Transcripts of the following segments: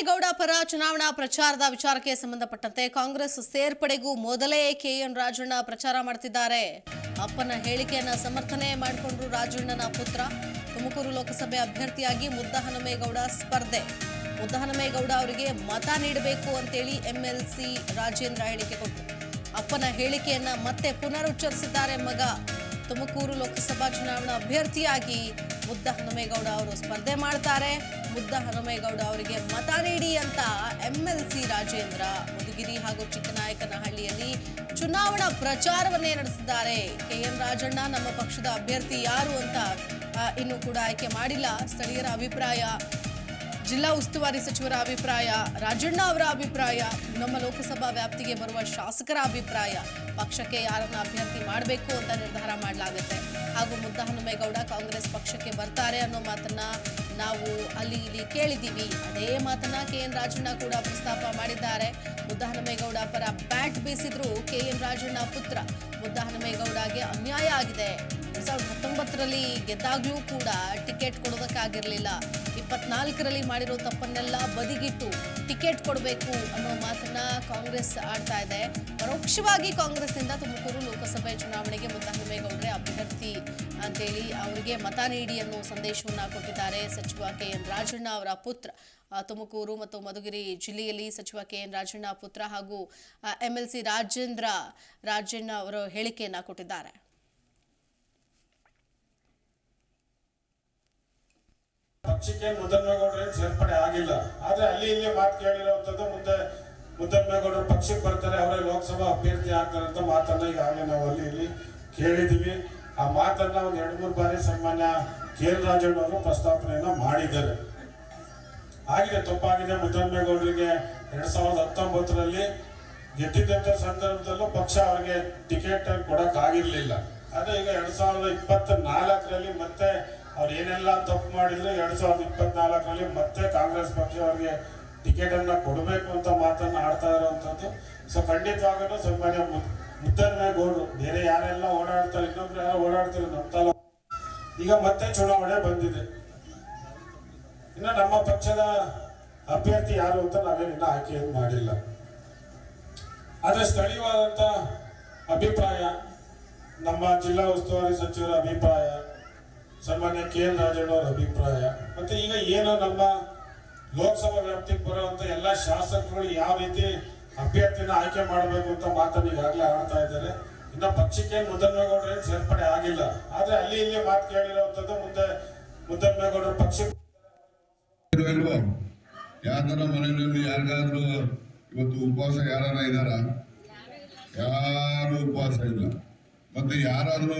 ಮುದ್ದಹನುಮೇಗೌಡ ಪರ ಚುನಾವಣಾ ಪ್ರಚಾರದ ವಿಚಾರಕ್ಕೆ ಸಂಬಂಧಪಟ್ಟಂತೆ ಕಾಂಗ್ರೆಸ್ ಸೇರ್ಪಡೆಗೂ ಮೊದಲೇ ಕೆಎನ್ ರಾಜಣ್ಣ ಪ್ರಚಾರ ಮಾಡ್ತಿದ್ದಾರೆ. ಅಪ್ಪನ ಹೇಳಿಕೆಯನ್ನ ಸಮರ್ಥನೆ ಮಾಡಿಕೊಂಡ್ರು ರಾಜಣ್ಣನ ಪುತ್ರ. ತುಮಕೂರು ಲೋಕಸಭೆ ಅಭ್ಯರ್ಥಿಯಾಗಿ ಮುದ್ದಹನುಮೇಗೌಡ ಸ್ಪರ್ಧೆ. ಮುದ್ದಹನುಮೇಗೌಡ ಅವರಿಗೆ ಮತ ನೀಡಬೇಕು ಅಂತೇಳಿ ಎಂಎಲ್ಸಿ ರಾಜೇಂದ್ರ ಹೇಳಿಕೆ ಕೊಟ್ಟರು ಅಪ್ಪನ ಹೇಳಿಕೆಯನ್ನ ಮತ್ತೆ ಪುನರುಚ್ಚರಿಸಿದ್ದಾರೆ ಮಗ. ತುಮಕೂರು ಲೋಕಸಭಾ ಚುನಾವಣಾ ಅಭ್ಯರ್ಥಿಯಾಗಿ ಮುದ್ದ ಹನುಮೇಗೌಡ ಅವರು ಸ್ಪರ್ಧೆ ಮಾಡ್ತಾರೆ. ಮುದ್ದ ಹನುಮೇಗೌಡ ಅವರಿಗೆ ಮತ ನೀಡಿ ಅಂತ ಎಂಎಲ್ಸಿ ರಾಜೇಂದ್ರ ಮುದುಗಿರಿ ಹಾಗೂ ಚಿಕ್ಕನಾಯಕನಹಳ್ಳಿಯಲ್ಲಿ ಚುನಾವಣಾ ಪ್ರಚಾರವನ್ನೇ ನಡೆಸಿದ್ದಾರೆ. ಕೆ ಎನ್ ರಾಜಣ್ಣ, ನಮ್ಮ ಪಕ್ಷದ ಅಭ್ಯರ್ಥಿ ಯಾರು ಅಂತ ಇನ್ನೂ ಕೂಡ ಆಯ್ಕೆ ಮಾಡಿಲ್ಲ. ಸ್ಥಳೀಯರ ಅಭಿಪ್ರಾಯ ಜಿಲ್ಲಾ ಉಸ್ತುವಾರಿ ಸಚಿವರ ಅಭಿಪ್ರಾಯ, ರಾಜಣ್ಣ ಅವರ ಅಭಿಪ್ರಾಯ, ನಮ್ಮ ಲೋಕಸಭಾ ವ್ಯಾಪ್ತಿಗೆ ಬರುವ ಶಾಸಕರ ಅಭಿಪ್ರಾಯ, ಪಕ್ಷಕ್ಕೆ ಯಾರನ್ನ ಅಭ್ಯರ್ಥಿ ಮಾಡಬೇಕು ಅಂತ ನಿರ್ಧಾರ ಮಾಡಲಾಗುತ್ತೆ. ಹಾಗೂ ಮುದ್ದ ಹನುಮೇಗೌಡ ಕಾಂಗ್ರೆಸ್ ಪಕ್ಷಕ್ಕೆ ಬರ್ತಾರೆ ಅನ್ನೋ ಮಾತನ್ನ ನಾವು ಅಲ್ಲಿ ಇಲ್ಲಿ ಕೇಳಿದ್ದೀವಿ. ಅದೇ ಮಾತನ್ನ ಕೆ ಎನ್ ರಾಜಣ್ಣ ಕೂಡ ಪ್ರಸ್ತಾಪ ಮಾಡಿದ್ದಾರೆ. ಮುದ್ದ ಹನುಮೇಗೌಡ ಪರ ಬ್ಯಾಟ್ ಬೀಸಿದ್ರು ಕೆ ಎನ್ ರಾಜಣ್ಣ ಪುತ್ರ. ಮುದ್ದ ಹನುಮೇಗೌಡಗೆ ಅನ್ಯಾಯ ಆಗಿದೆ. ಎರಡ್ ಸಾವಿರದ ಹತ್ತೊಂಬತ್ತರಲ್ಲಿ ಗೆದ್ದಾಗ್ಲೂ ಕೂಡ ಟಿಕೆಟ್ ಕೊಡೋದಕ್ಕಾಗಿರ್ಲಿಲ್ಲ. ಇಪ್ಪತ್ನಾಲ್ಕರಲ್ಲಿ ಮಾಡಿರೋ ತಪ್ಪನ್ನೆಲ್ಲ ಬದಿಗಿಟ್ಟು ಟಿಕೆಟ್ ಕೊಡಬೇಕು ಅನ್ನೋ ಮಾತನ್ನ ಕಾಂಗ್ರೆಸ್ ಆಡ್ತಾ ಇದೆ. ಪರೋಕ್ಷವಾಗಿ ಕಾಂಗ್ರೆಸ್ನಿಂದ ತುಮಕೂರು ಲೋಕಸಭೆ ಚುನಾವಣೆಗೆ ಮುದ್ದಹನುಮೇಗೌಡ್ರೆ ಅಂತೇಳಿ ಅವರಿಗೆ ಮತ ನೀಡಿ ಅನ್ನೋ ಸಂದೇಶವನ್ನು ಕೊಟ್ಟಿದ್ದಾರೆ ಸಚಿವ ಕೆ ಎನ್ ರಾಜಣ್ಣ ಅವರ ಪುತ್ರ. ತುಮಕೂರು ಮತ್ತು ಮಧುಗಿರಿ ಜಿಲ್ಲೆಯಲ್ಲಿ ಸಚಿವ ಕೆ ಎನ್ ರಾಜಣ್ಣ ಪುತ್ರ ಹಾಗೂ M L C Rajendra, Rajanna ಅವರ ಹೇಳಿಕೆಯನ್ನು ಕೊಟ್ಟಿದ್ದಾರೆ. ಪಕ್ಷಕ್ಕೆ ಮುದ್ದನ್ಮೇಗೌಡರು ಏನು ಸೇರ್ಪಡೆ ಆಗಿಲ್ಲ. ಆದ್ರೆ ಅಲ್ಲಿ ಇಲ್ಲಿ ಮಾತು ಕೇಳಿರುವಂತದ್ದು ಮುಂದೆ ಮುದ್ದಮ್ಮೇಗೌಡರು ಪಕ್ಷಕ್ಕೆ ಬರ್ತಾರೆ, ಅವರೇ ಲೋಕಸಭಾ ಅಭ್ಯರ್ಥಿ ಆಗ್ತಾರೆ ಅಂತ ಮಾತನ್ನ ಈಗಾಗಲೇ ನಾವು ಅಲ್ಲಿ ಇಲ್ಲಿ ಕೇಳಿದೀವಿ. ಆ ಮಾತನ್ನ ಒಂದು ಎರಡು ಮೂರು ಬಾರಿ ಸನ್ಮಾನ್ಯ ಕೆ ಎಲ್ ರಾಜಣ್ಣ ಅವರು ಪ್ರಸ್ತಾಪನೆಯನ್ನ ಮಾಡಿದ್ದಾರೆ. ಆಗಿದೆ, ತಪ್ಪಾಗಿದೆ. ಮುದ್ದನ್ಮೇಗೌಡರಿಗೆ ಎರಡ್ ಸಾವಿರದ ಹತ್ತೊಂಬತ್ತರಲ್ಲಿ ಗೆದ್ದಿದ್ದಂಥ ಸಂದರ್ಭದಲ್ಲೂ ಪಕ್ಷ ಅವರಿಗೆ ಟಿಕೆಟ್ ಕೊಡಕ್ ಆಗಿರ್ಲಿಲ್ಲ ಆದ್ರೆ ಈಗ ಎರಡ್ ಸಾವಿರದ ಇಪ್ಪತ್ತ ನಾಲ್ಕರಲ್ಲಿ ಮತ್ತೆ ಅವ್ರು ಏನೆಲ್ಲ ತಪ್ಪು ಮಾಡಿದ್ರು ಎರಡ್ ಸಾವಿರದ ಇಪ್ಪತ್ನಾಲ್ಕರಲ್ಲಿ ಮತ್ತೆ ಕಾಂಗ್ರೆಸ್ ಪಕ್ಷ ಅವರಿಗೆ ಟಿಕೆಟ್ ಅನ್ನ ಕೊಡಬೇಕು ಅಂತ ಮಾತನ್ನ ಆಡ್ತಾ ಇರುವಂತದ್ದು ಸೊ ಖಂಡಿತವಾಗಲೂ ಸನ್ಮಾನ್ಯ ಮುದ್- ಗೋಡು ಬೇರೆ ಯಾರೆಲ್ಲ ಓಡಾಡ್ತಾರೆ ಇನ್ನೊಬ್ರು ಯಾರು ಓಡಾಡ್ತಾರೆ, ನಮ್ಮ ತಾಲೂಕು. ಈಗ ಮತ್ತೆ ಚುನಾವಣೆ ಬಂದಿದೆ. ಇನ್ನು ನಮ್ಮ ಪಕ್ಷದ ಅಭ್ಯರ್ಥಿ ಯಾರು ಅಂತ ನಾವೇನಿನ್ನ ಆಯ್ಕೆಯನ್ನು ಮಾಡಿಲ್ಲ. ಆದ್ರೆ ಸ್ಥಳೀಯವಾದಂತ ಅಭಿಪ್ರಾಯ, ನಮ್ಮ ಜಿಲ್ಲಾ ಉಸ್ತುವಾರಿ ಸಚಿವರ ಅಭಿಪ್ರಾಯ, ಸನ್ಮಾನ್ಯ ಕೆ ಎನ್ ರಾಜಣ್ಣವರ ಅಭಿಪ್ರಾಯ, ಮತ್ತೆ ಈಗ ಏನು ನಮ್ಮ ಲೋಕಸಭಾ ವ್ಯಾಪ್ತಿಗೆ ಬರುವಂತ ಎಲ್ಲ ಶಾಸಕರು ಯಾವ ರೀತಿ ಅಭ್ಯರ್ಥಿನ ಆಯ್ಕೆ ಮಾಡಬೇಕು ಅಂತ ಮಾತನ್ನು ಈಗಾಗಲೇ ಆಡ್ತಾ ಇದ್ದಾರೆ. ಇನ್ನ ಪಕ್ಷಕ್ಕೆ ಮುದ್ದನ್ಮೇಗೌಡರು ಏನು ಸೇರ್ಪಡೆ ಆಗಿಲ್ಲ. ಆದ್ರೆ ಅಲ್ಲಿ ಇಲ್ಲಿ ಮಾತು ಕೇಳಿರುವಂತದ್ದು ಮುಂದೆ ಮುದ್ದನ್ಮೇಗೌಡರು ಪಕ್ಷಕ್ಕೆ ಯಾರ ಮನೆಯಲ್ಲಿ ಯಾರಿಗಾದ್ರೂ ಇವತ್ತು ಉಪವಾಸ ಯಾರಾರ ಇದಾರ ಯಾರು ಉಪವಾಸ ಇಲ್ಲ. ಮತ್ತೆ ಯಾರಾದ್ರೂ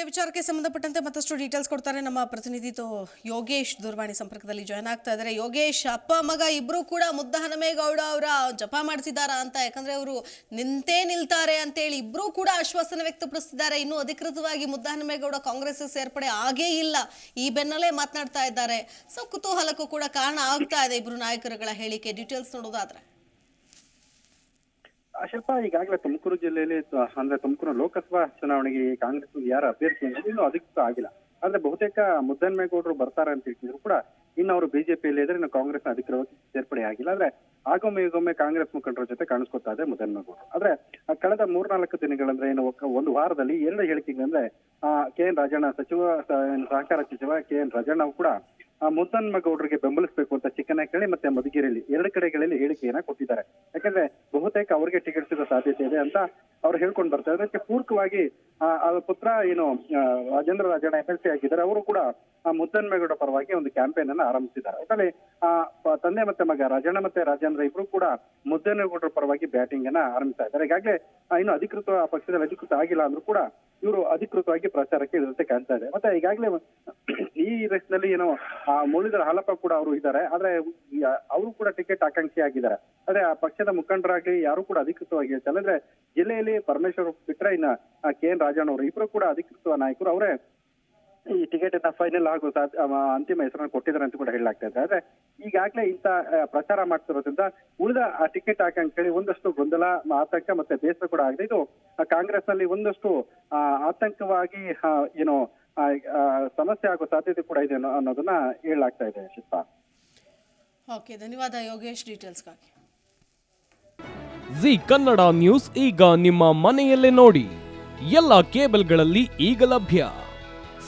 ಇದೇ ವಿಚಾರಕ್ಕೆ ಸಂಬಂಧಪಟ್ಟಂತೆ ಮತ್ತಷ್ಟು ಡೀಟೇಲ್ಸ್ ಕೊಡ್ತಾರೆ ನಮ್ಮ ಪ್ರತಿನಿಧಿ ಯೋಗೇಶ್ ದೂರವಾಣಿ ಸಂಪರ್ಕದಲ್ಲಿ ಜಾಯ್ನ್ ಆಗ್ತಾ ಇದ್ದಾರೆ. ಯೋಗೇಶ್, ಅಪ್ಪ, ಮಗ ಇಬ್ರು ಕೂಡ ಮುದ್ದ ಹನುಮೇಗೌಡ ಅವರ ಜಪ ಮಾಡ್ತಿದ್ದಾರಾ ಅಂತ, ಯಾಕಂದ್ರೆ ಅವರು ನಿಂತೇ ನಿಲ್ತಾರೆ ಅಂತೇಳಿ ಇಬ್ರು ಕೂಡ ಆಶ್ವಾಸನೆ ವ್ಯಕ್ತಪಡಿಸಿದ್ದಾರೆ ಇನ್ನು ಅಧಿಕೃತವಾಗಿ ಮುದ್ದ ಹನುಮೇಗೌಡ ಕಾಂಗ್ರೆಸ್ ಸೇರ್ಪಡೆ ಆಗೇ ಇಲ್ಲ. ಈ ಬೆನ್ನಲ್ಲೇ ಮಾತನಾಡ್ತಾ ಇದ್ದಾರೆ. ಸೊ ಕುತೂಹಲಕ್ಕೂ ಕೂಡ ಕಾರಣ ಆಗ್ತಾ ಇದೆ ಇಬ್ರು ನಾಯಕರುಗಳ ಹೇಳಿಕೆ. ಡೀಟೇಲ್ಸ್ ನೋಡೋದಾದ್ರೆ. ಶಿಲ್ಪ, ಈಗಾಗಲೇ ತುಮಕೂರು ಜಿಲ್ಲೆಯಲ್ಲಿ ಅಂದ್ರೆ ತುಮಕೂರು ಲೋಕಸಭಾ ಚುನಾವಣೆಗೆ ಕಾಂಗ್ರೆಸ್ ಯಾರು ಅಭ್ಯರ್ಥಿ ಅನ್ನೋದು ಅಧಿಕೃತ ಆಗಿಲ್ಲ. ಆದ್ರೆ ಬಹುತೇಕ ಮುದ್ದನ್ಮೇಗೌಡರು ಬರ್ತಾರೆ ಅಂತ ಹೇಳ್ತಿದ್ರು ಕೂಡ, ಇನ್ನು ಅವರು ಬಿಜೆಪಿಯಲ್ಲಿ ಇದ್ರೆ ಇನ್ನು ಕಾಂಗ್ರೆಸ್ ಅಧಿಕೃತವಾಗಿ ಸೇರ್ಪಡೆ ಆಗಿಲ್ಲ. ಆದ್ರೆ ಆಗೊಮ್ಮೆ, ಈಗೊಮ್ಮೆ ಕಾಂಗ್ರೆಸ್ ಮುಖಂಡರ ಜೊತೆ ಕಾಣಿಸ್ಕೊತಾ ಇದೆ ಮುದ್ದನ್ಮೇಗೌಡರು. ಆದ್ರೆ ಕಳೆದ ಮೂರ್ನಾಲ್ಕು ದಿನಗಳಂದ್ರೆ ಏನು ಒಂದು ವಾರದಲ್ಲಿ ಎರಡು ಹೇಳಿಕೆಗಳಂದ್ರೆ ಕೆ ಎನ್ ರಾಜಣ್ಣ ಸಚಿವ ಸಹಕಾರ ಸಚಿವ ಕೆ ಎನ್ ರಾಜಣ್ಣ ಕೂಡ ಮುದ್ದನ್ಮೇಗೌಡರಿಗೆ ಬೆಂಬಲಿಸಬೇಕು ಅಂತ ಚಿಕ್ಕನಕಳ್ಳಿ ಮತ್ತೆ ಮಧುಗಿರಿಯಲ್ಲಿ ಎರಡು ಕಡೆಗಳಲ್ಲಿ ಹೇಳಿಕೆಯನ್ನ ಕೊಟ್ಟಿದ್ದಾರೆ. ಯಾಕಂದ್ರೆ ಬಹುತೇಕ ಅವರಿಗೆ ಟಿಕೆಟ್ ಸಿಗೋ ಸಾಧ್ಯತೆ ಇದೆ ಅಂತ ಅವ್ರು ಹೇಳ್ಕೊಂಡು ಬರ್ತಾರೆ. ಅದಕ್ಕೆ ಪೂರಕವಾಗಿ ಪುತ್ರ ಏನು Rajendra Rajanna M L C ಆಗಿದ್ದಾರೆ. ಅವರು ಕೂಡ ಮುದ್ದನ್ಮೇಗೌಡ ಪರವಾಗಿ ಒಂದು ಕ್ಯಾಂಪೇನ್ ಅನ್ನ ಆರಂಭಿಸಿದ್ದಾರೆ. ಅದರಲ್ಲಿ ತಂದೆ ಮತ್ತೆ ಮಗ ರಾಜಣ್ಣ ಮತ್ತೆ ರಾಜೇಂದ್ರ ಇಬ್ರು ಕೂಡ ಮುದ್ದನ್ಮೇಗೌಡರ ಪರವಾಗಿ ಬ್ಯಾಟಿಂಗ್ ಅನ್ನ ಆರಂಭಿಸ್ತಾ ಇದ್ದಾರೆ. ಈಗಾಗಲೇ ಇನ್ನು ಅಧಿಕೃತ ಪಕ್ಷದಲ್ಲಿ ಅಧಿಕೃತ ಆಗಿಲ್ಲ ಅಂದ್ರೂ ಕೂಡ ಇವರು ಅಧಿಕೃತವಾಗಿ ಪ್ರಚಾರಕ್ಕೆ ಇಳಿದಂತೆ ಕಾಣ್ತಾ ಇದೆ. ಮತ್ತೆ ಈಗಾಗಲೇ ಈ ರೇಸ್ನಲ್ಲಿ ಏನೋ, ಆ, ಮುರಳೀಧರ ಹಾಲಪ್ಪ ಕೂಡ ಅವರು ಇದ್ದಾರೆ. ಆದ್ರೆ ಅವರು ಕೂಡ ಟಿಕೆಟ್ ಆಕಾಂಕ್ಷಿ ಆಗಿದ್ದಾರೆ. ಆದ್ರೆ, ಆ ಪಕ್ಷದ ಮುಖಂಡರಾಗಿ ಯಾರು ಕೂಡ ಅಧಿಕೃತವಾಗಿ ಹೇಳ್ತಾರೆ ಅಂದ್ರೆ, ಜಿಲ್ಲೆಯಲ್ಲಿ ಪರಮೇಶ್ವರ್ ಬಿಟ್ರೆ ಇನ್ನ ಕೆ ಎನ್ ರಾಜಣ್ಣ ಅವರು ಇಬ್ರು ಕೂಡ ಅಧಿಕೃತ ನಾಯಕರು. ಅವರೇ ಈ ಟಿಕೆಟ್ ಅನ್ನ ಫೈನಲ್ ಆಗೋ ಸಾಧ್ಯ- ಅಂತಿಮ ಹೆಸರನ್ನು ಕೊಟ್ಟಿದ್ದಾರೆ ಅಂತ ಕೂಡ ಹೇಳಲಾಗ್ತಾ ಇದೆ. ಆದ್ರೆ ಈಗಾಗಲೇ ಇಂತ ಪ್ರಚಾರ ಮಾಡ್ತಿರೋದ್ರಿಂದ ಉಳಿದ ಆ ಟಿಕೆಟ್ ಹಾಕಂತೇಳಿ ಒಂದಷ್ಟು ಗೊಂದಲ ಆತಂಕ ಮತ್ತೆ ಬೇಸರ ಕೂಡ ಆಗಿದೆ. ಇದು ಕಾಂಗ್ರೆಸ್ನಲ್ಲಿ ಒಂದಷ್ಟು ಆತಂಕವಾಗಿ ಏನೋ ಸಮಸ್ಯೆ ಆಗೋ ಸಾಧ್ಯತೆ ಕೂಡ ಇದೆ ಅನ್ನೋದನ್ನ ಹೇಳಲಾಗ್ತಾ ಇದೆ ಶಿಲ್ಪ. ಓಕೆ ಧನ್ಯವಾದ ಯೋಗೇಶ್ ಡೀಟೇಲ್ಸ್ಗಾಗಿ. ಜಿ ಕನ್ನಡ ನ್ಯೂಸ್ ಈಗ ನಿಮ್ಮ ಮನೆಯಲ್ಲೇ ನೋಡಿ. ಎಲ್ಲ ಕೇಬಲ್ಗಳಲ್ಲಿ ಈಗ ಲಭ್ಯ.